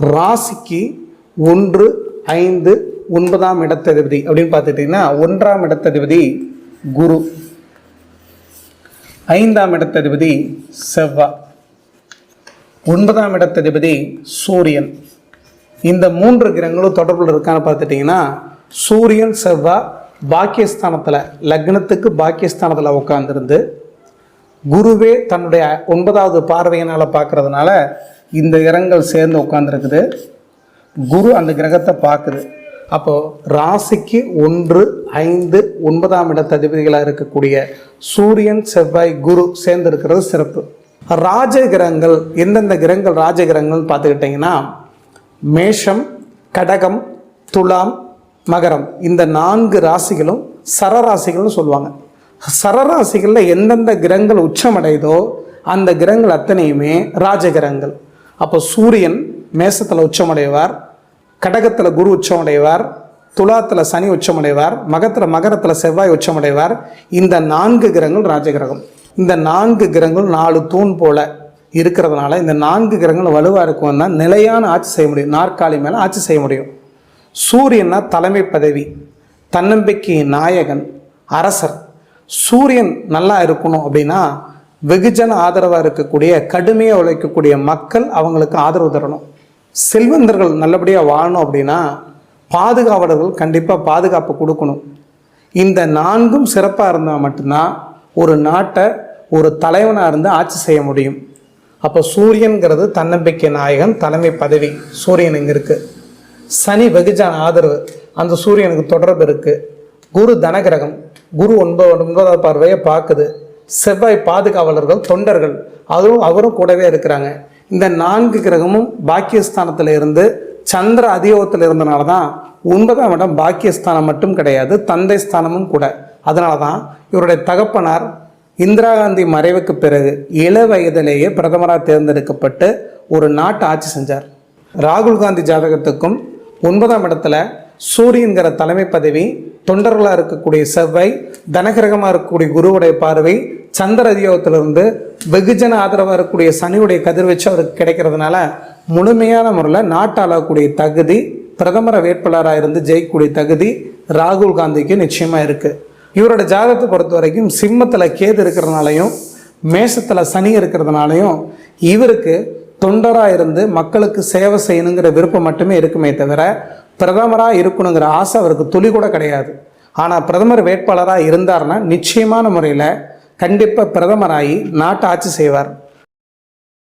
ராசிக்கு ஒன்று ஐந்து ஒன்பதாம் இடத்ததிபதி. அப்படின்னு பார்த்துட்டிங்கன்னா ஒன்றாம் இடத்ததிபதி குரு. ஐந்தாம் இடத்ததிபதி செவ்வாய் ஒன்பதாம் இடத்ததிபதி சூரியன். இந்த மூன்று கிரகங்களும் தொடர்பில் இருக்கான்னு பார்த்துட்டிங்கன்னா சூரியன் செவ்வாய் பாக்கியஸ்தானத்தில் லக்னத்துக்கு பாக்கியஸ்தானத்தில் உட்காந்துருந்து குருவே தன்னுடைய ஒன்பதாவது பார்வையினால் பார்க்கறதுனால இந்த கிரகங்கள் சேர்ந்து உட்காந்துருக்குது குரு அந்த கிரகத்தை பார்க்குது. அப்போது ராசிக்கு ஒன்று ஐந்து ஒன்பதாம் இடத்த அதிபதிகளாக இருக்கக்கூடிய சூரியன் செவ்வாய் குரு சேர்ந்து இருக்கிறது சிறப்பு. ராஜ கிரகங்கள் எந்தெந்த கிரகங்கள் ராஜ கிரகங்கள்னு பார்த்துக்கிட்டிங்கன்னா மேஷம் கடகம் துலாம் மகரம். இந்த நான்கு ராசிகளும் சரராசிகள்னு சொல்லுவாங்க. சரராசிகளில் எந்தெந்த கிரகங்கள் உச்சமடையுதோ அந்த கிரகங்கள் அத்தனையுமே ராஜகிரகங்கள் அப்போ சூரியன் மேசத்தில் உச்சமடைவார் கடகத்தில் குரு உச்சமடைவார் துலாத்தில் சனி உச்சமடைவார் மகத்தில் மகரத்தில் செவ்வாய் உச்சமடைவார். இந்த நான்கு கிரகங்கள் ராஜகிரகம். இந்த நான்கு கிரகங்கள் நாலு தூண் போல இருக்கிறதுனால இந்த நான்கு கிரகங்கள் வலுவாக இருக்கும்னா நிலையான ஆட்சி செய்ய முடியும். நாற்காலி மேலே ஆட்சி செய்ய முடியும். சூரியன்னா தலைமை பதவி தன்னம்பிக்கை நாயகன் அரசர். சூரியன் நல்லா இருக்கணும் அப்படின்னா வெகுஜன ஆதரவாக இருக்கக்கூடிய கடுமையாக உழைக்கக்கூடிய மக்கள் அவங்களுக்கு ஆதரவு தரணும். செல்வந்தர்கள் நல்லபடியாக வாழணும் அப்படின்னா பாதுகாவலர்கள் கண்டிப்பாக பாதுகாப்பு கொடுக்கணும். இந்த நான்கும் சிறப்பாக இருந்தால் மட்டும்தான் ஒரு நாட்டை ஒரு தலைவனாக இருந்து ஆட்சி செய்ய முடியும். அப்போ சூரியன்கிறது தன்னம்பிக்கை நாயகன் தலைமை பதவி. சூரியன் இங்கே இருக்குது சனி வெகுஜான ஆதரவு. அந்த சூரியனுக்கு தொடர்பு இருக்குது குரு தனகிரகம். குரு ஒன்பது ஒன்பதாவது பார்வையை பார்க்குது. செவ்வாய் பாதுகாவலர்கள் தொண்டர்கள் அதுவும் அவரும் கூடவே இருக்கிறாங்க. இந்த நான்கு கிரகமும் பாக்கியஸ்தானத்தில் இருந்து சந்திர அதியோகத்தில் இருந்தனால தான் ஒன்பதாம் இடம் பாக்கியஸ்தானம் மட்டும் கிடையாது தந்தை ஸ்தானமும் கூட. அதனால தான் இவருடைய தகப்பனார் இந்திரா காந்தி மறைவுக்கு பிறகு இள வயதிலேயே பிரதமராக தேர்ந்தெடுக்கப்பட்டு ஒரு நாட்டு ஆட்சி செஞ்சார். ராகுல் காந்தி ஜாதகத்துக்கும் ஒன்பதாம் இடத்துல சூரியன்கிற தலைமை பதவி தொண்டர்களாக இருக்கக்கூடிய செவ்வாய் தனகிரகமாக இருக்கக்கூடிய குருவுடைய பார்வை சந்திர அதியோகத்திலிருந்து வெகுஜன ஆதரவாக இருக்கக்கூடிய சனியுடைய கதிர்வீச்சு அவருக்கு கிடைக்கிறதுனால முழுமையான முறையில் நாட்டாளக்கூடிய தகுதி பிரதமர வேட்பாளராக இருந்து ஜெயிக்கக்கூடிய தகுதி ராகுல் காந்திக்கு நிச்சயமாக இருக்குது இவரோட ஜாதகத்தை பொறுத்த வரைக்கும் சிம்மத்தில் கேது இருக்கிறதுனாலையும் மேஷத்தில் சனி இருக்கிறதுனாலையும் இவருக்கு தொண்டராக இருந்து மக்களுக்கு சேவை செய்யணுங்கிற விருப்பம் மட்டுமே இருக்குமே தவிர பிரதமராக இருக்கணுங்கிற ஆசை அவருக்கு துளி கூட கிடையாது. ஆனால் பிரதமர் வேட்பாளராக இருந்தார்னா நிச்சயமான முறையில் கண்டிப்பாக பிரதமராகி நாட்டை ஆட்சி செய்வார்.